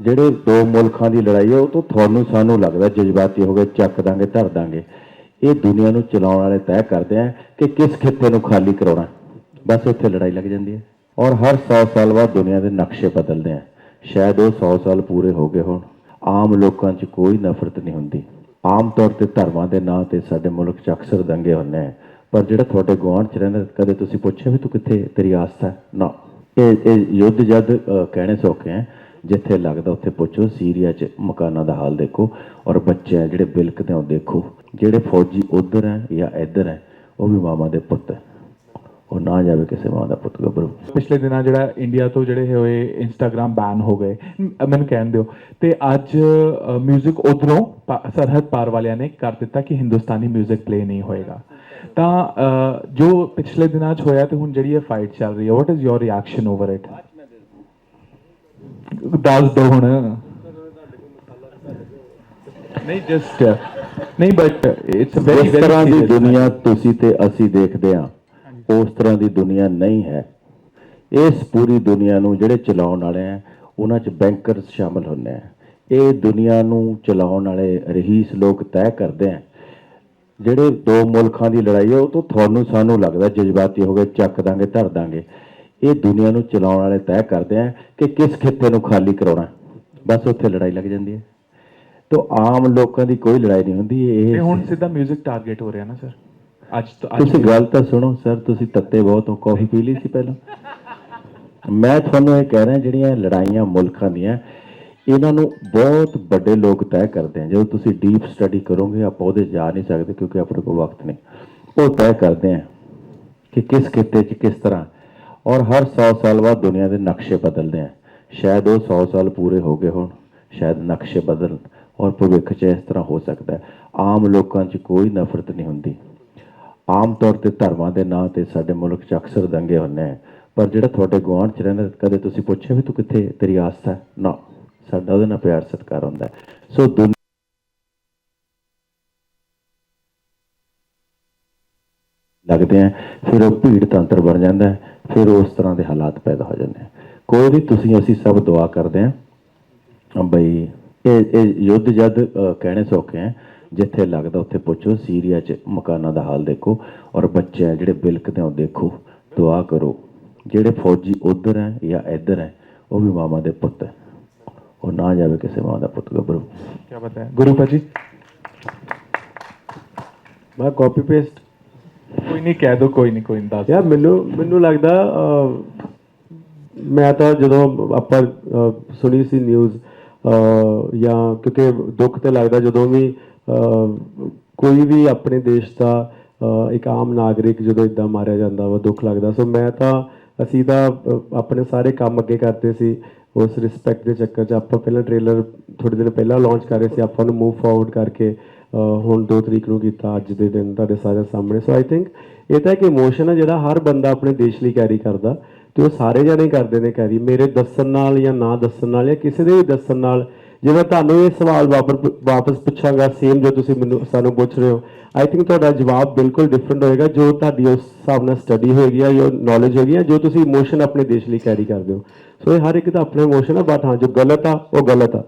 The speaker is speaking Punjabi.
ਜਿਹੜੇ ਦੋ ਮੁਲਕਾਂ ਦੀ ਲੜਾਈ ਹੈ ਉਹ ਤੋਂ ਤੁਹਾਨੂੰ ਸਾਨੂੰ ਲੱਗਦਾ ਜਜ਼ਬਾਤੀ ਹੋ ਗਏ, ਚੱਕ ਦਾਂਗੇ, ਧਰ ਦਾਂਗੇ। ਇਹ ਦੁਨੀਆ ਨੂੰ ਚਲਾਉਣ ਵਾਲੇ ਤੈਅ ਕਰਦੇ ਆ ਕਿ ਕਿਸ ਖਿੱਤੇ ਨੂੰ ਖਾਲੀ ਕਰਾਉਣਾ। ਬਸ ਉੱਥੇ ਲੜਾਈ ਲੱਗ ਜਾਂਦੀ ਹੈ। ਔਰ ਹਰ 100 ਸਾਲ ਬਾਅਦ ਦੁਨੀਆ ਦੇ ਨਕਸ਼ੇ ਬਦਲਦੇ ਆ। ਸ਼ਾਇਦ ਉਹ 100 ਸਾਲ ਪੂਰੇ ਹੋ ਗਏ ਹੋਣ। ਆਮ ਲੋਕਾਂ 'ਚ ਕੋਈ ਨਫ਼ਰਤ ਨਹੀਂ ਹੁੰਦੀ। ਆਮ ਤੌਰ ਤੇ ਧਰਮਾਂ ਦੇ ਨਾਂ ਤੇ ਸਾਡੇ ਮੁਲਕ 'ਚ ਅਕਸਰ ਦੰਗੇ ਹੁੰਦੇ ਆ। ਪਰ ਜਿਹੜਾ ਤੁਹਾਡੇ ਗੁਆਂਢ 'ਚ ਰਹਿੰਦਾ, ਕਦੇ ਤੁਸੀਂ ਪੁੱਛਿਆ ਵੀ ਤੂੰ ਕਿੱਥੇ ਤੇਰੀ ਆਸਥਾ ਨਾ। ਇਹ ਇਹ ਯੁੱਧ ਜਦ ਕਹਿਣੇ ਸੌਖੇ ਆ। ਜਿੱਥੇ ਲੱਗਦਾ ਉੱਥੇ ਪੁੱਛੋ ਸੀਰੀਆ 'ਚ ਮਕਾਨਾਂ ਦਾ ਹਾਲ ਦੇਖੋ ਔਰ ਬੱਚੇ ਆ ਜਿਹੜੇ ਬਿਲਕਦੇ ਆ ਉਹ ਦੇਖੋ ਜਿਹੜੇ ਫੌਜੀ ਉਧਰ ਹੈ ਜਾਂ ਇੱਧਰ ਹੈ ਉਹ ਵੀ ਮਾਮਾ ਦੇ ਪੁੱਤ ਹੈ ਉਹ ਨਾ ਜਾਵੇ ਕਿਸੇ ਮਾਂ ਦਾ ਪੁੱਤ ਗੱਭਰੂ ਪਿਛਲੇ ਦਿਨਾਂ ਜਿਹੜਾ ਇੰਡੀਆ ਤੋਂ ਜਿਹੜੇ ਹੋਏ ਇੰਸਟਾਗ੍ਰam ਬੈਨ ਹੋ ਗਏ ਮ- ਮੈਨੂੰ ਕਹਿਣ ਦਿਓ ਤੇ ਅੱਜ 뮤직 ਉਧਰੋਂ ਸਰਹੱਦ ਪਾਰ ਵਾਲਿਆਂ ਨੇ ਕਰ ਦਿੱਤਾ ਕਿ ਹਿੰਦੁਸਤਾਨੀ 뮤직 ਪਲੇ ਨਹੀਂ ਹੋਏਗਾ ਤਾਂ ਅ, ਜੋ ਪਿਛਲੇ ਦਿਨਾਂ 'ਚ ਹੋਇਆ ਤੇ ਹੁਣ ਜਿਹੜੀ ਇਹ ਫਾਈਟ ਚੱਲ ਰਹੀ ਹੈ what is your reaction over it ਦੱਸ ਦੋ ਹੁਣ। ਨਹੀਂ ਜਸਟ ਨਹੀਂ ਬਟ ਇਟਸ ਵੈਰੀ ਜਿਸ ਤਰ੍ਹਾਂ ਦੀ ਦੁਨੀਆ ਤੁਸੀਂ ਤੇ ਅਸੀਂ ਦੇਖਦੇ ਹਾਂ ਉਸ ਤਰ੍ਹਾਂ ਦੀ ਦੁਨੀਆ ਨਹੀਂ ਹੈ। ਇਸ ਪੂਰੀ ਦੁਨੀਆ ਨੂੰ ਜਿਹੜੇ ਚਲਾਉਣ ਵਾਲੇ ਆ ਉਹਨਾਂ 'ਚ ਬੈਂਕਰਸ ਸ਼ਾਮਲ ਹੁੰਦੇ ਆ ਇਹ ਦੁਨੀਆ ਨੂੰ ਚਲਾਉਣ ਵਾਲੇ ਰਹੀਸ ਲੋਕ ਤੈਅ ਕਰਦੇ ਆ ਜਿਹੜੇ ਦੋ ਮੁਲਕਾਂ ਦੀ ਲੜਾਈ ਹੈ ਉਹ ਤੋਂ ਤੁਹਾਨੂੰ ਸਾਨੂੰ ਲੱਗਦਾ ਜਜ਼ਬਾਤੀ ਹੋ ਗਏ ਚੱਕ ਦਾਂਗੇ ਧਰ ਦਾਂਗੇ। ਇਹ ਦੁਨੀਆ ਨੂੰ ਚਲਾਉਣ ਵਾਲੇ ਤੈਅ ਕਰਦੇ ਆ ਕਿ ਕਿਸ ਖਿੱਤੇ ਨੂੰ ਖਾਲੀ ਕਰਾਉਣਾ ਬਸ ਉੱਥੇ ਲੜਾਈ ਲੱਗ ਜਾਂਦੀ ਹੈ। ਤੋਂ ਆਮ ਲੋਕਾਂ ਦੀ ਕੋਈ ਲੜਾਈ ਨਹੀਂ ਹੁੰਦੀ ਤੇ ਇਹ ਹੁਣ ਸਿੱਧਾ 뮤직 ਟਾਰਗੇਟ ਹੋ ਰਿਹਾ ਨਾ ਸਰ ਅੱਜ ਤੋਂ ਅੱਜ ਤੁਸੀਂ ਗੱਲ ਤਾਂ ਸੁਣੋ ਸਰ ਤੁਸੀਂ ਤੱਤੇ ਬਹੁਤ ਹੋ ਕਾਫੀ ਪੀ ਲਈ ਸੀ ਪਹਿਲਾਂ। ਮੈਂ ਤੁਹਾਨੂੰ ਇਹ ਕਹਿ ਰਿਹਾ ਜਿਹੜੀਆਂ ਲੜਾਈਆਂ ਮੁਲਕਾਂ ਦੀਆਂ ਇਹਨਾਂ ਨੂੰ ਬਹੁਤ ਵੱਡੇ ਲੋਕ ਤੈਅ ਕਰਦੇ ਆ। ਜਦੋਂ ਤੁਸੀਂ ਡੀਪ ਸਟੱਡੀ ਕਰੋਗੇ ਆਪਾਂ ਉਹਦੇ ਜਾ ਨਹੀਂ ਸਕਦੇ ਕਿਉਂਕਿ ਆਪਣੇ ਕੋਲ ਵਕਤ ਨਹੀਂ। ਉਹ ਤੈਅ ਕਰਦੇ ਆ ਕਿ ਕਿਸ ਖਿੱਤੇ 'ਚ ਕਿਸ ਤਰ੍ਹਾਂ ਔਰ ਹਰ 100 ਸਾਲ ਬਾਅਦ ਦੁਨੀਆ ਦੇ ਨਕਸ਼ੇ ਬਦਲਦੇ ਆ। ਸ਼ਾਇਦ ਉਹ 100 ਸਾਲ ਪੂਰੇ ਹੋ ਗਏ ਹੋਣ, ਸ਼ਾਇਦ ਨਕਸ਼ੇ ਬਦਲ ਔਰ ਭਵਿੱਖ 'ਚ ਇਸ ਤਰ੍ਹਾਂ ਹੋ ਸਕਦਾ ਹੈ। ਆਮ ਲੋਕਾਂ 'ਚ ਕੋਈ ਨਫ਼ਰਤ ਨਹੀਂ ਹੁੰਦੀ। ਆਮ ਤੌਰ ਤੇ ਧਰਮਾਂ ਦੇ ਨਾਂ ਤੇ ਸਾਡੇ ਮੁਲਕ 'ਚ ਅਕਸਰ ਦੰਗੇ ਹੁੰਦੇ ਆ। ਪਰ ਜਿਹੜਾ ਤੁਹਾਡੇ ਗੁਆਂਢ 'ਚ ਰਹਿੰਦਾ, ਕਦੇ ਤੁਸੀਂ ਪੁੱਛਿਆ ਵੀ ਤੂੰ ਕਿੱਥੇ, ਤੇਰੀ ਆਸਥਾ ਨਾ, ਸਾਡਾ ਉਹਦੇ ਨਾਲ ਪਿਆਰ ਸਤਿਕਾਰ ਹੁੰਦਾ ਹੈ। ਸੋ ਦੁਨ ਲੱਗਦੇ ਆ, ਫਿਰ ਉਹ ਭੀੜ ਤੰਤਰ ਬਣ ਜਾਂਦਾ ਫਿਰ ਉਸ ਤਰ੍ਹਾਂ ਦੇ ਹਾਲਾਤ ਪੈਦਾ ਹੋ ਜਾਂਦੇ ਆ। ਕੋਈ ਵੀ ਤੁਸੀਂ, ਅਸੀਂ ਸਭ ਦੁਆ ਕਰਦੇ ਆ ਬਈ ਇਹ ਇਹ ਯੁੱਧ ਜਦ ਕਹਿਣੇ ਸੌਖੇ ਆ, ਜਿੱਥੇ ਲੱਗਦਾ ਉੱਥੇ ਪੁੱਛੋ, ਸੀਰੀਆ 'ਚ ਮਕਾਨਾਂ ਦਾ ਹਾਲ ਦੇਖੋ, ਔਰ ਬੱਚੇ ਆ ਜਿਹੜੇ ਬਿਲਕਦੇ ਉਹ ਦੇਖੋ, ਦੁਆ ਕਰੋ। ਜਿਹੜੇ ਫੌਜੀ ਉਧਰ ਹੈ ਜਾਂ ਇੱਧਰ ਹੈ, ਉਹ ਵੀ ਮਾਮਾ ਦੇ ਪੁੱਤ ਹੈ। ਉਹ ਨਾ ਜਾਵੇ ਕਿਸੇ ਮਾਂ ਦਾ ਪੁੱਤ, ਗੱਭਰੂ। ਕੀ ਪਤਾ ਹੈ। ਗੁਰੂ ਭਾਜੀ। ਮੈਂ ਕਾਪੀ ਪੇਸਟ ਕੋਈ ਨਹੀਂ ਕਹਿ ਦੋ ਕੋਈ ਨਹੀਂ ਕੋਈ ਨਹੀਂ ਦੱਸ ਯਾਰ ਮੈਨੂੰ ਮੈਨੂੰ ਲੱਗਦਾ ਮੈਂ ਤਾਂ ਜਦੋਂ ਆਪਾਂ ਸੁਣੀ ਸੀ ਨਿਊਜ਼ ਜਾਂ ਕਿਉਂਕਿ ਦੁੱਖ ਤੇ ਲੱਗਦਾ ਜਦੋਂ ਵੀ ਕੋਈ ਵੀ ਆਪਣੇ ਦੇਸ਼ ਦਾ ਇੱਕ ਆਮ ਨਾਗਰਿਕ ਜਦੋਂ ਇਦਾਂ ਮਾਰਿਆ ਜਾਂਦਾ ਵਾ ਦੁੱਖ ਲੱਗਦਾ। ਸੋ ਮੈਂ ਤਾਂ ਅਸੀਂ ਤਾਂ ਆਪਣੇ ਸਾਰੇ ਕੰਮ ਅੱਗੇ ਕਰਦੇ ਸੀ ਉਸ ਰਿਸਪੈਕਟ ਦੇ ਚੱਕਰ 'ਚ। ਆਪਾਂ ਪਹਿਲਾਂ ਟ੍ਰੇਲਰ ਥੋੜੇ ਦਿਨ ਪਹਿਲਾਂ ਲਾਂਚ ਕਰ ਰਹੇ ਸੀ ਆਪਾਂ ਨੂੰ ਮੂਵ ਫਾਰਵਰਡ ਕਰਕੇ। ਹੁਣ 2 ਤਰੀਕ ਨੂੰ ਕੀਤਾ, ਅੱਜ ਦੇ ਦਿਨ ਤੁਹਾਡੇ ਸਾਰਿਆਂ ਸਾਹਮਣੇ। ਸੋ ਆਈ ਥਿੰਕ ਇਹ ਤਾਂ ਇੱਕ ਇਮੋਸ਼ਨ ਹੈ ਜਿਹੜਾ ਹਰ ਬੰਦਾ ਆਪਣੇ ਦੇਸ਼ ਲਈ ਕੈਰੀ ਕਰਦਾ। ਤੇ ਉਹ ਸਾਰੇ ਜਣੇ ਕਰਦੇ ਨੇ ਕੈਰੀ ਮੇਰੇ ਦੱਸਣ ਨਾਲ ਜਾਂ ਨਾ ਦੱਸਣ ਨਾਲ ਜਾਂ ਕਿਸੇ ਦੇ ਵੀ ਦੱਸਣ ਨਾਲ ਜੇ ਮੈਂ ਤੁਹਾਨੂੰ ਇਹ ਸਵਾਲ ਵਾਪਰ ਵਾਪਸ ਪੁੱਛਾਂਗਾ ਸੇਮ ਜੋ ਤੁਸੀਂ ਮੈਨੂੰ, ਸਾਨੂੰ ਪੁੱਛ ਰਹੇ ਹੋ। ਆਈ ਥਿੰਕ ਤੁਹਾਡਾ ਜਵਾਬ ਬਿਲਕੁਲ ਡਿਫਰੈਂਟ ਹੋਏਗਾ, ਜੋ ਤੁਹਾਡੀ ਉਸ ਹਿਸਾਬ ਨਾਲ ਸਟੱਡੀ ਹੋਏਗੀ ਜਾਂ ਜੋ ਨੌਲੇਜ ਹੋਏਗੀ ਜਾਂ ਜੋ ਤੁਸੀਂ ਇਮੋਸ਼ਨ ਆਪਣੇ ਦੇਸ਼ ਲਈ ਕੈਰੀ ਕਰਦੇ ਹੋ। ਸੋ ਇਹ ਹਰ ਇੱਕ ਦਾ ਆਪਣਾ ਇਮੋਸ਼ਨ ਹੈ ਬਟ ਹਾਂ, ਜੋ ਗਲਤ ਆ, ਉਹ ਗਲਤ ਆ।